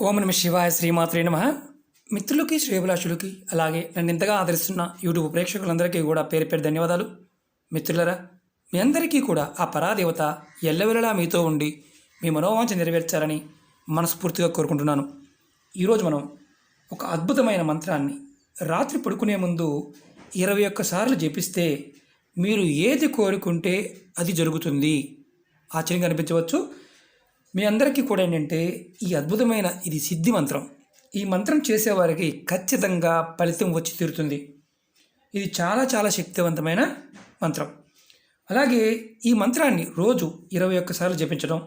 ఓం నమ శివాయ శ్రీమాత్రే నమ. మిత్రులకి శ్రేభిలాషులకి అలాగే నన్ను ఇంతగా ఆదరిస్తున్న యూట్యూబ్ ప్రేక్షకులందరికీ కూడా పేరు పేరు ధన్యవాదాలు. మిత్రులరా మీ అందరికీ కూడా ఆ పరాదేవత ఎల్లవెల్లలా మీతో ఉండి మీ మనోవాంఛ నెరవేర్చాలని మనస్ఫూర్తిగా కోరుకుంటున్నాను. ఈరోజు మనం ఒక అద్భుతమైన మంత్రాన్ని రాత్రి పడుకునే ముందు ఇరవై ఒక్కసార్లు జపిస్తే మీరు ఏది కోరుకుంటే అది జరుగుతుంది. ఆశ్చర్యంగా అనిపించవచ్చు. మీ అందరికీ కూడా ఏంటంటే ఈ అద్భుతమైన ఇది సిద్ధి మంత్రం. ఈ మంత్రం చేసేవారికి ఖచ్చితంగా ఫలితం వచ్చి తీరుతుంది. ఇది చాలా చాలా శక్తివంతమైన మంత్రం. అలాగే ఈ మంత్రాన్ని రోజు ఇరవై ఒక్కసార్లు జపించడం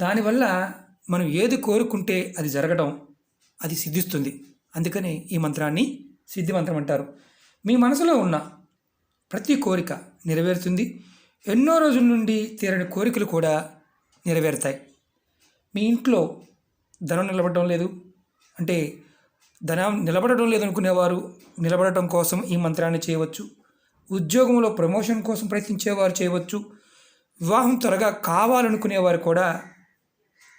దానివల్ల మనం ఏది కోరుకుంటే అది జరగడం అది సిద్ధిస్తుంది. అందుకని ఈ మంత్రాన్ని సిద్ధి మంత్రం అంటారు. మీ మనసులో ఉన్న ప్రతి కోరిక నెరవేరుతుంది. ఎన్నో రోజుల నుండి తీరని కోరికలు కూడా నెరవేరుతాయి. మీ ఇంట్లో ధనం నిలబడటం లేదు. అంటే ధనం నిలబడటం లేదు అనుకునేవారు నిలబడటం కోసం ఈ మంత్రాన్ని చేయవచ్చు. ఉద్యోగంలో ప్రమోషన్ కోసం ప్రయత్నించేవారు చేయవచ్చు. వివాహం త్వరగా కావాలనుకునేవారు కూడా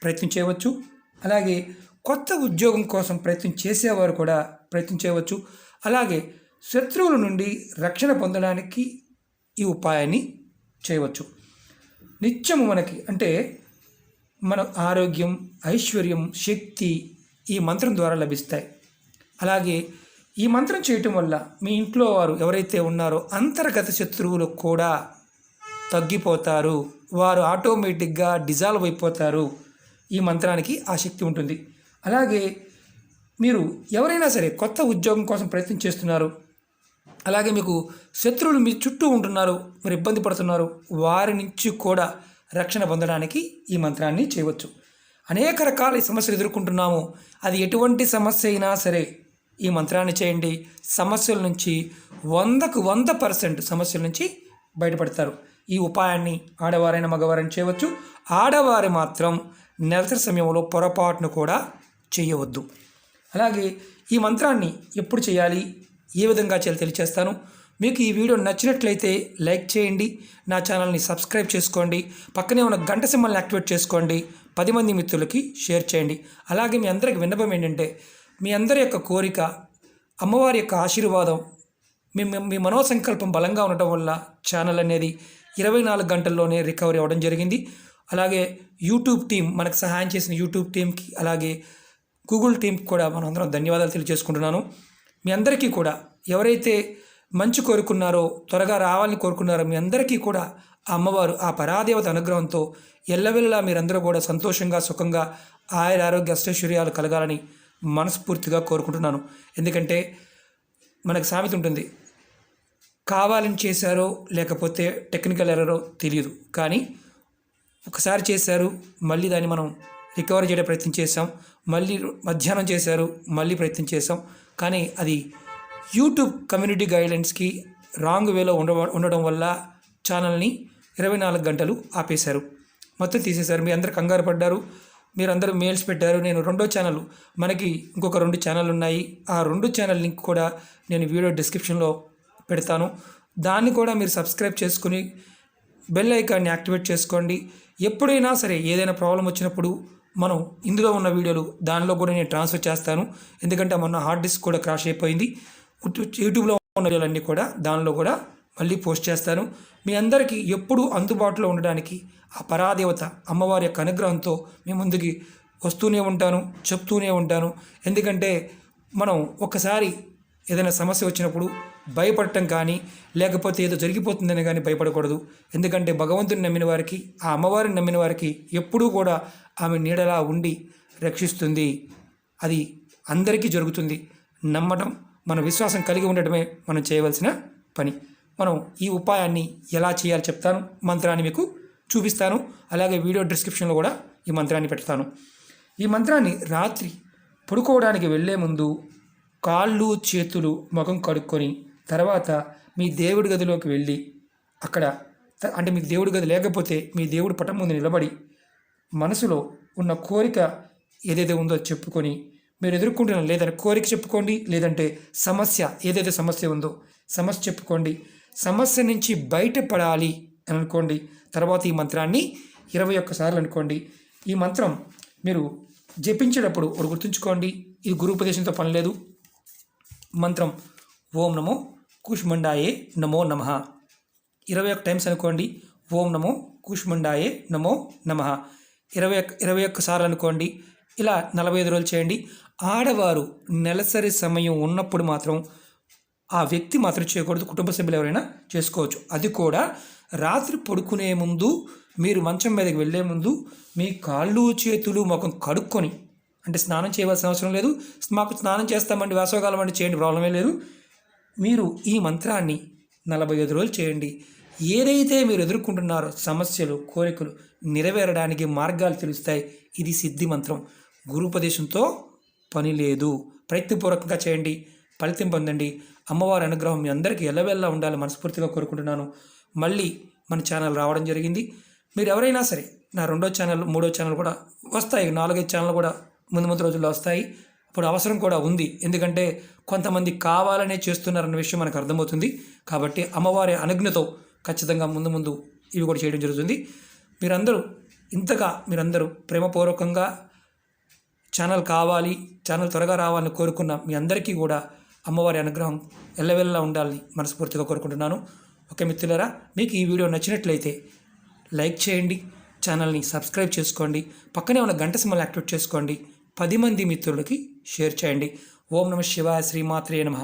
ప్రయత్నం చేయవచ్చు. అలాగే కొత్త ఉద్యోగం కోసం ప్రయత్నం చేసేవారు కూడా ప్రయత్నం చేయవచ్చు. అలాగే శత్రువుల నుండి రక్షణ పొందడానికి ఈ ఉపాయాన్ని చేయవచ్చు. నిత్యము మనకి అంటే మన ఆరోగ్యం ఐశ్వర్యం శక్తి ఈ మంత్రం ద్వారా లభిస్తాయి. అలాగే ఈ మంత్రం చేయటం వల్ల మీ ఇంట్లో వారు ఎవరైతే ఉన్నారో అంతర్గత శత్రువులు కూడా తగ్గిపోతారు. వారు ఆటోమేటిక్గా డిజాల్వ్ అయిపోతారు. ఈ మంత్రానికి ఆ శక్తి ఉంటుంది. అలాగే మీరు ఎవరైనా సరే కొత్త ఉద్యోగం కోసం ప్రయత్నం చేస్తున్నారు. అలాగే మీకు శత్రువులు మీ చుట్టూ ఉంటున్నారు. మీరు ఇబ్బంది పడుతున్నారు. వారి నుంచి కూడా రక్షణ పొందడానికి ఈ మంత్రాన్ని చేయవచ్చు. అనేక రకాల సమస్యలు ఎదుర్కొంటున్నాము. అది ఎటువంటి సమస్య అయినా సరే ఈ మంత్రాన్ని చేయండి. సమస్యల నుంచి వందకు వంద పర్సెంట్ సమస్యల నుంచి బయటపడతారు. ఈ ఉపాయాన్ని ఆడవారైన మగవారైన చేయవచ్చు. ఆడవారు మాత్రం నెలసరి సమయంలో పొరపాటును కూడా చేయవద్దు. అలాగే ఈ మంత్రాన్ని ఎప్పుడు చేయాలి? ఏ విధంగా చేయాలి తెలియచేస్తాను. మీకు ఈ వీడియో నచ్చినట్లయితే లైక్ చేయండి నా ఛానల్ని సబ్స్క్రైబ్ చేసుకోండి పక్కనే ఉన్న గంట సింబల్ని యాక్టివేట్ చేసుకోండి పది మంది మిత్రులకి షేర్ చేయండి. అలాగే మీ అందరికి విన్నపం ఏంటంటే మీ అందరి యొక్క కోరిక అమ్మవారి యొక్క ఆశీర్వాదం మీ మీ- మనోసంకల్పం బలంగా ఉండటం వల్ల ఛానల్ అనేది ఇరవై నాలుగు గంటల్లోనే రికవరీ అవ్వడం జరిగింది. అలాగే యూట్యూబ్ టీం మనకు సహాయం చేసిన యూట్యూబ్ టీంకి అలాగే గూగుల్ టీంకి కూడా మనం అందరం ధన్యవాదాలు తెలియజేసుకుంటున్నాను. మీ అందరికీ కూడా ఎవరైతే మంచి కోరుకున్నారో త్వరగా రావాలని కోరుకున్నారో మీ అందరికీ కూడా ఆ అమ్మవారు ఆ పరాదేవత అనుగ్రహంతో ఎల్లవెల్లా మీరందరూ కూడా సంతోషంగా సుఖంగా ఆయుర ఆరోగ్య అష్టైశ్వర్యాలు కలగాలని మనస్ఫూర్తిగా కోరుకుంటున్నాను. ఎందుకంటే మనకు సామెత ఉంటుంది కావాలని చేశారో లేకపోతే టెక్నికల్ ఎర్రరో తెలియదు. కానీ ఒకసారి చేశారు మళ్ళీ దాన్ని మనం రికవర్ చేయడం ప్రయత్నం చేసాం మళ్ళీ మధ్యాహ్నం చేశారు మళ్ళీ ప్రయత్నం చేసాం కానీ అది యూట్యూబ్ కమ్యూనిటీ గైడ్లైన్స్కి రాంగ్ వేలో ఉండ ఉండడం వల్ల ఛానల్ని ఇరవై నాలుగు గంటలు ఆపేశారు. మొత్తం తీసేశారు. మీ అందరు కంగారు పడ్డారు. మీరందరూ మెయిల్స్ పెట్టారు. నేను రెండో ఛానల్ మనకి ఇంకొక రెండు ఛానల్ ఉన్నాయి. ఆ రెండు ఛానల్ లింక్ కూడా నేను వీడియో డిస్క్రిప్షన్లో పెడతాను. దాన్ని కూడా మీరు సబ్స్క్రైబ్ చేసుకుని బెల్ ఐకాన్ని యాక్టివేట్ చేసుకోండి. ఎప్పుడైనా సరే ఏదైనా ప్రాబ్లం వచ్చినప్పుడు మనం ఇందులో ఉన్న వీడియోలు దానిలో కూడా నేను ట్రాన్స్ఫర్ చేస్తాను. ఎందుకంటే మొన్న హార్డ్ డిస్క్ కూడా క్రాష్ అయిపోయింది. యూట్యూబ్లో ఉన్న వీడియోలన్నీ కూడా దానిలో కూడా మళ్ళీ పోస్ట్ చేస్తాను. మీ అందరికీ ఎప్పుడూ అందుబాటులో ఉండడానికి ఆ పరాదేవత అమ్మవారి యొక్క అనుగ్రహంతో మీ ముందుకి వస్తూనే ఉంటాను చెప్తూనే ఉంటాను. ఎందుకంటే మనం ఒక్కసారి ఏదైనా సమస్య వచ్చినప్పుడు భయపడటం కానీ లేకపోతే ఏదో జరిగిపోతుందని కానీ భయపడకూడదు. ఎందుకంటే భగవంతుని నమ్మిన వారికి ఆ అమ్మవారిని నమ్మిన వారికి ఎప్పుడూ కూడా ఆమె నీడలా ఉండి రక్షిస్తుంది. అది అందరికీ జరుగుతుంది. నమ్మటం మన విశ్వాసం కలిగి ఉండటమే మనం చేయవలసిన పని. మనం ఈ ఉపాయాన్ని ఎలా చేయాలో చెప్తాను మంత్రాన్ని మీకు చూపిస్తాను అలాగే వీడియో డిస్క్రిప్షన్లో కూడా ఈ మంత్రాన్ని పెడతాను. ఈ మంత్రాన్ని రాత్రి పడుకోవడానికి వెళ్ళే ముందు కాళ్ళు చేతులు ముఖం కడుక్కొని తర్వాత మీ దేవుడి గదిలోకి వెళ్ళి అక్కడ అంటే మీకు దేవుడి గది లేకపోతే మీ దేవుడు పటం ముందు నిలబడి మనసులో ఉన్న కోరిక ఏదైతే ఉందో చెప్పుకొని మీరు ఎదుర్కొంటున్న లేదంటే కోరిక చెప్పుకోండి లేదంటే సమస్య ఏదైతే సమస్య ఉందో సమస్య చెప్పుకోండి. సమస్య నుంచి బయటపడాలి అని అనుకోండి. తర్వాత ఈ మంత్రాన్ని ఇరవై ఒక్కసార్లు అనుకోండి. ఈ మంత్రం మీరు జపించేటప్పుడు ఒకటి గుర్తుంచుకోండి. ఇది గురుపదేశంతో పని లేదు. మంత్రం ఓం నమో కుష్మండాయే నమో నమ. ఇరవై ఒక్క టైమ్స్ అనుకోండి. ఓం నమో కుష్మండాయే నమో నమ. ఇరవై ఒక్క ఇరవై ఒక్క సార్లు అనుకోండి. ఇలా నలభై ఐదు రోజులు చేయండి. ఆడవారు నెలసరి సమయం ఉన్నప్పుడు మాత్రం ఆ వ్యక్తి మాత్రం చేయకూడదు. కుటుంబ సభ్యులు ఎవరైనా చేసుకోవచ్చు. అది కూడా రాత్రి పడుకునే ముందు మీరు మంచం మీదకి వెళ్ళే ముందు మీ కాళ్ళు చేతులు ముఖం కడుక్కొని అంటే స్నానం చేయవలసిన అవసరం లేదు. మాకు స్నానం చేస్తామండి వేసవకాలం అంటే చేయండి ప్రాబ్లమే లేదు. మీరు ఈ మంత్రాన్ని నలభై ఐదు రోజులు చేయండి. ఏదైతే మీరు ఎదుర్కొంటున్నారో సమస్యలు కోరికలు నెరవేరడానికి మార్గాలు తెలుస్తాయి. ఇది సిద్ధి మంత్రం. గురుపదేశంతో పని లేదు. ప్రయత్నపూర్వకంగా చేయండి. ఫలితం పొందండి. అమ్మవారి అనుగ్రహం మీ అందరికీ ఎల్లవెల్లా ఉండాలి మనస్ఫూర్తిగా కోరుకుంటున్నాను. మళ్ళీ మన ఛానల్ రావడం జరిగింది. మీరు ఎవరైనా సరే నా రెండో ఛానల్ మూడో ఛానల్ కూడా వస్తాయి. నాలుగైదు ఛానల్ కూడా ముందు ముందు రోజుల్లో వస్తాయి. ఇప్పుడు అవసరం కూడా ఉంది. ఎందుకంటే కొంతమంది కావాలనే చేస్తున్నారన్న విషయం మనకు అర్థమవుతుంది. కాబట్టి అమ్మవారి అనుజ్ఞతో ఖచ్చితంగా ముందు ముందు ఇవి కూడా చేయడం జరుగుతుంది. మీరందరూ ఇంతగా మీరందరూ ప్రేమపూర్వకంగా ఛానల్ కావాలి ఛానల్ త్వరగా రావాలని కోరుకున్న మీ అందరికీ కూడా అమ్మవారి అనుగ్రహం ఎల్లవెల్లా ఉండాలని మనస్ఫూర్తిగా కోరుకుంటున్నాను. ఓకే మిత్రులరా మీకు ఈ వీడియో నచ్చినట్లయితే లైక్ చేయండి ఛానల్ని సబ్స్క్రైబ్ చేసుకోండి పక్కనే ఉన్న గంట సింబల్ యాక్టివేట్ చేసుకోండి పది మంది మిత్రులకి షేర్ చేయండి. ఓం నమ శివాయ శ్రీమాత్రే నమః.